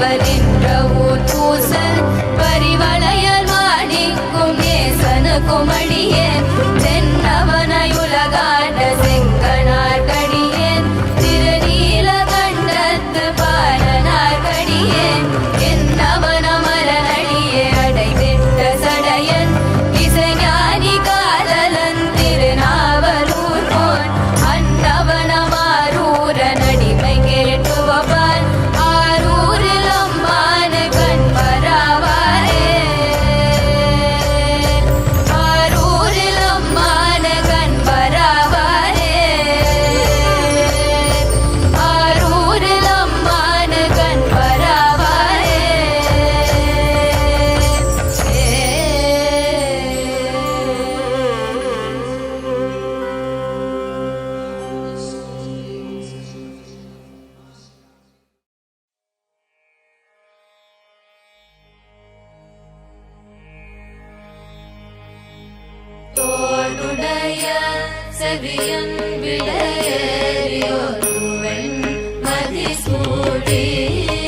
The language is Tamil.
அவரின்ற ஊர் பூசல் His.